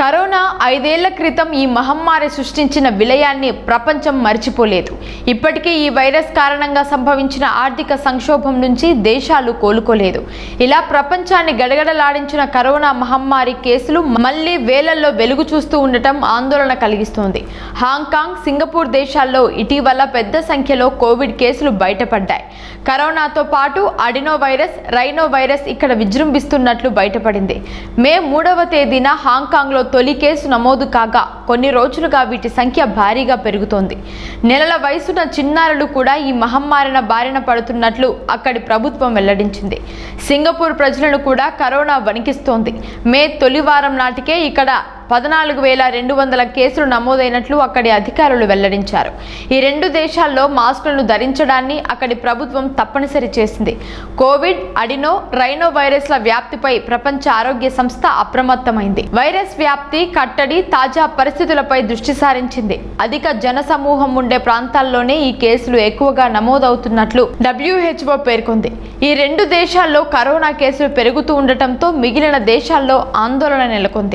Corona ఐదేళ్ళ క్రితం ఈ మహమ్మారి సృష్టించిన విలయాన్ని ప్రపంచం మర్చిపోలేదు. ఇప్పటికీ ఈ వైరస్ కారణంగా సంభవించిన ఆర్థిక సంక్షోభం నుంచి దేశాలు కోలుకోలేదు. ఇలా ప్రపంచాన్ని గడగడలాడించిన కరోనా మహమ్మారి కేసులు మళ్ళీ వేలల్లో వెలుగు చూస్తూ ఉండటం ఆందోళన కలిగిస్తోంది. హాంకాంగ్ సింగపూర్ దేశాల్లో ఇటీవల పెద్ద సంఖ్యలో కోవిడ్ కేసులు బయటపడ్డాయి. కరోనాతో పాటు అడినో వైరస్ రైనో వైరస్ ఇక్కడ విజృంభిస్తున్నట్లు బయటపడింది. మే మూడవ తేదీన హాంకాంగ్లో తొలి కేసు నమోదు కాగా కొన్ని రోజులుగా వీటి సంఖ్య భారీగా పెరుగుతోంది. నెలల వయసున్న చిన్నారులు కూడా ఈ మహమ్మారిన బారిన పడుతున్నట్లు అక్కడి ప్రభుత్వం వెల్లడించింది. సింగపూర్ ప్రజలను కూడా కరోనా వణికిస్తోంది. మే తొలి వారం నాటికే ఇక్కడ పద్నాలుగు వేల రెండు వందల కేసులు నమోదైనట్లు అక్కడి అధికారులు వెల్లడించారు. ఈ రెండు దేశాల్లో మాస్కులను ధరించడాన్ని అక్కడి ప్రభుత్వం తప్పనిసరి చేసింది. కోవిడ్ అడినో రైనో వైరస్ల వ్యాప్తిపై ప్రపంచ ఆరోగ్య సంస్థ అప్రమత్తమైంది. వైరస్ వ్యాప్తి కట్టడి తాజా పరిస్థితులపై దృష్టి సారించింది. అధిక జన సమూహం ఉండే ప్రాంతాల్లోనే ఈ కేసులు ఎక్కువగా నమోదవుతున్నట్లు డబ్ల్యూహెచ్ఓ పేర్కొంది. ఈ రెండు దేశాల్లో కరోనా కేసులు పెరుగుతూ ఉండటంతో మిగిలిన దేశాల్లో ఆందోళన నెలకొంది.